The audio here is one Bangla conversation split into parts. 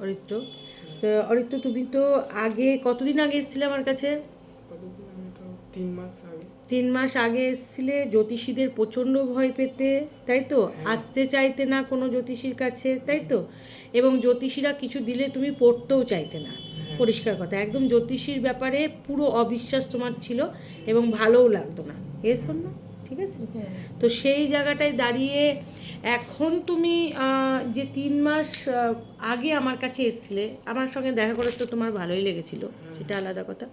অরিত্র। তো অরিত্র তুমি তো আগে কতদিন আগে এসেছিলে আমার কাছে? তিন মাস আগে। তিন মাস আগে এসেছিলে জ্যোতিষীদের প্রচণ্ড ভয় পেতে তাই তো? আসতে চাইতে না কোনো জ্যোতিষীর কাছে তাই তো? এবং জ্যোতিষীরা কিছু দিলে তুমি পড়তেও চাইতে না। পরিষ্কার কথা। একদম জ্যোতিষীর ব্যাপারে পুরো অবিশ্বাস তোমার ছিল এবং ভালোও লাগতো না। এ শোন না। ঠিক আছে? তো সেই জায়গাটায় দাঁড়িয়ে এখন তুমি যে তিন মাস আগে আমার কাছে এসছিলে আমার সঙ্গে দেখা করে তো তোমার ভালোই লেগেছিল সেটা আলাদা কথা।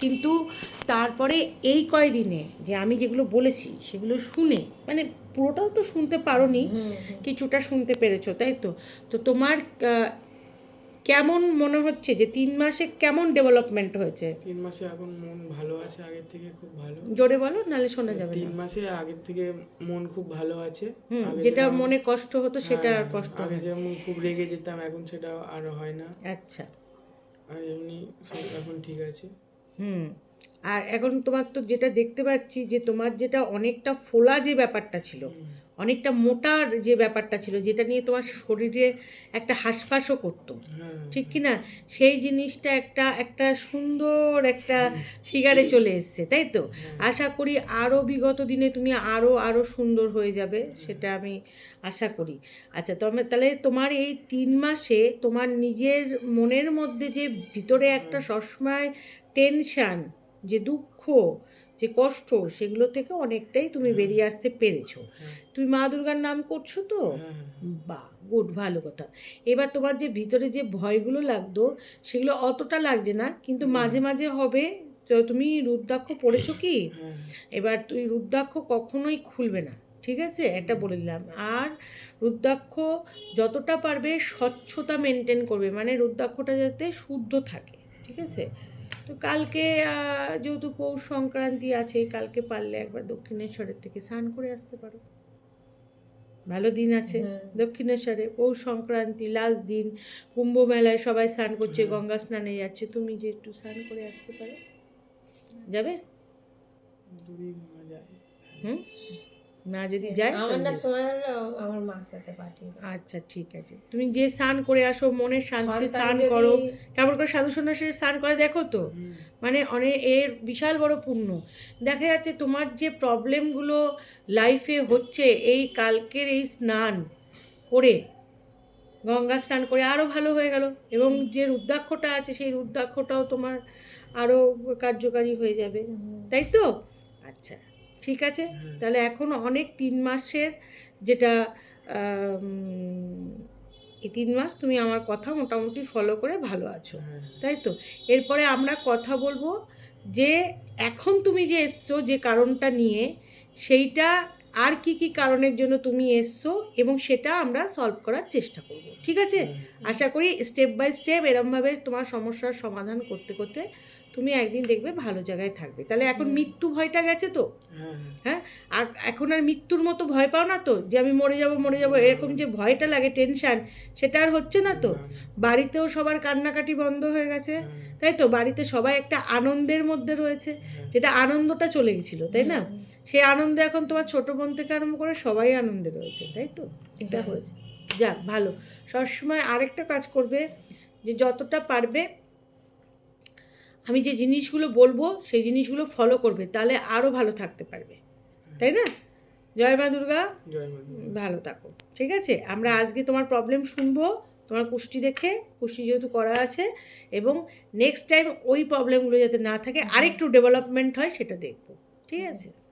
কিন্তু তারপরে এই কয়দিনে যে আমি যেগুলো বলেছি সেগুলো শুনে মানে পুরোটাও তো শুনতে পারোনি কিছুটা শুনতে পেরেছ তাই তো? তো তোমার কেমন মনে হচ্ছে যে তিন মাসে কেমন ডেভেলপমেন্ট হয়েছে? তিন মাসে এখন মন ভালো আছে আগের থেকে খুব ভালো। জোরে বলো নালে শোনা যাবে তিন মাসে আগের থেকে মন খুব ভালো আছে। যেটা মনে কষ্ট হতো সেটা আর হ্যাঁ, কষ্ট আগে। যেমন খুব রেগে যেতাম এখন সেটা আর হয় না। আচ্ছা। আর এমনি সব এখন ঠিক আছে। হুম। আর এখন তোমার তো যেটা দেখতে পাচ্ছি যে তোমার যেটা অনেকটা ফোলা যে ব্যাপারটা ছিল অনেকটা মোটার যে ব্যাপারটা ছিল যেটা নিয়ে তোমার শরীরে একটা হাসফাসও করতো ঠিক কি না সেই জিনিসটা একটা একটা সুন্দর একটা ফিগারে চলে এসছে তাই তো? আশা করি আরও বিগত দিনে তুমি আরও আরও সুন্দর হয়ে যাবে সেটা আমি আশা করি। আচ্ছা তবে তাহলে তোমার এই তিন মাসে তোমার নিজের মনের মধ্যে যে ভিতরে একটা সবসময় টেনশান যে দুঃখ যে কষ্ট সেগুলো থেকে অনেকটাই তুমি বেরিয়ে আসতে পেরেছ। তুমি মা দুর্গার নাম করছ তো? বাহ গুড ভালো কথা। এবার তোমার যে ভিতরে যে ভয়গুলো লাগতো সেগুলো অতটা লাগছে না কিন্তু মাঝে মাঝে হবে। তো তুমি রুদ্রাক্ষ পড়েছো কি? এবার তুই রুদ্রাক্ষ কখনোই খুলবে না ঠিক আছে? এটা বলে দিলাম। আর রুদ্রাক্ষ যতটা পারবে স্বচ্ছতা মেনটেন করবে মানে রুদ্রাক্ষটা যাতে শুদ্ধ থাকে ঠিক আছে? তো কালকে যেহেতু পৌষ সংক্রান্তি আছে কালকে পারলে একবার দক্ষিণেশ্বরের থেকে স্নান করে আসতে পারো। ভালো দিন আছে। দক্ষিণেশ্বরে পৌষ সংক্রান্তি লাস্ট দিন কুম্ভ মেলায় সবাই স্নান করছে গঙ্গা স্নানে যাচ্ছে। তুমি যে একটু স্নান করে আসতে পারো। যাবে? হুম? না যদি যায় আমার না সময় হলে আমার মার সাথে পাঠিয়ে আচ্ছা ঠিক আছে। তুমি যে স্নান করে আসো মনের সন্তান স্নান করো কেমন করে সাধু সন্ন্যাসীর স্নান করে দেখো তো? মানে অনেক এর বিশাল বড় পুণ্য। দেখা যাচ্ছে তোমার যে প্রবলেমগুলো লাইফে হচ্ছে এই কালকের এই স্নান করে গঙ্গা স্নান করে আরও ভালো হয়ে গেল। এবং যে রুদ্রাক্ষটা আছে সেই রুদ্রাক্ষটাও তোমার আরও কার্যকারী হয়ে যাবে। তাই তো? আচ্ছা। ঠিক আছে? তাহলে এখন অনেক তিন মাসের যেটা এই তিন মাস তুমি আমার কথা মোটামুটি ফলো করে ভালো আছো। হ্যাঁ। তাই তো? এরপরে আমরা কথা বলব যে এখন তুমি যে এসছো যে কারণটা নিয়ে সেইটা আর কি কি কারণের জন্য তুমি এসছো এবং সেটা আমরা সলভ করার চেষ্টা করব। ঠিক আছে? আশা করি স্টেপ বাই স্টেপ এরমভাবে তোমার সমস্যার সমাধান করতে করতে তুমি একদিন দেখবে ভালো জায়গায় থাকবে। তাহলে এখন মৃত্যু ভয়টা গেছে তো? হ্যাঁ হ্যাঁ। আর এখন আর মৃত্যুর মতো ভয় পাও না তো? যে আমি মরে যাব মরে যাব এরকম যে ভয়টা লাগে টেনশন সেটা আর হচ্ছে না তো? বাড়িতেও সবার কান্নাকাটি বন্ধ হয়ে গেছে। তাই তো? বাড়িতে সবাই একটা আনন্দের মধ্যে রয়েছে। যেটা আনন্দটা চলে গেছিল তাই না? সেই আনন্দে এখন তোমার ছোট বোন থেকে আরম্ভ করে সবাই আনন্দে রয়েছে তাই তো? এটা হয়েছে। যাক ভালো। সবসময় আরেকটা কাজ করবে যে যতটা পারবে আমি যে জিনিসগুলো বলব সেই জিনিসগুলো ফলো করবে তাহলে আরও ভালো থাকতে পারবে। তাই না? জয় মা দুর্গা। জয় মা দুর্গা। ভালো থাকো। ঠিক আছে? আমরা আজকে তোমার প্রবলেম শুনব তোমার কুষ্টি দেখে কুষ্টি যেহেতু করা আছে এবং নেক্সট টাইম ওই প্রবলেমগুলো যাতে না থাকে আরেকটু ডেভেলপমেন্ট হয় সেটা দেখব। ঠিক আছে?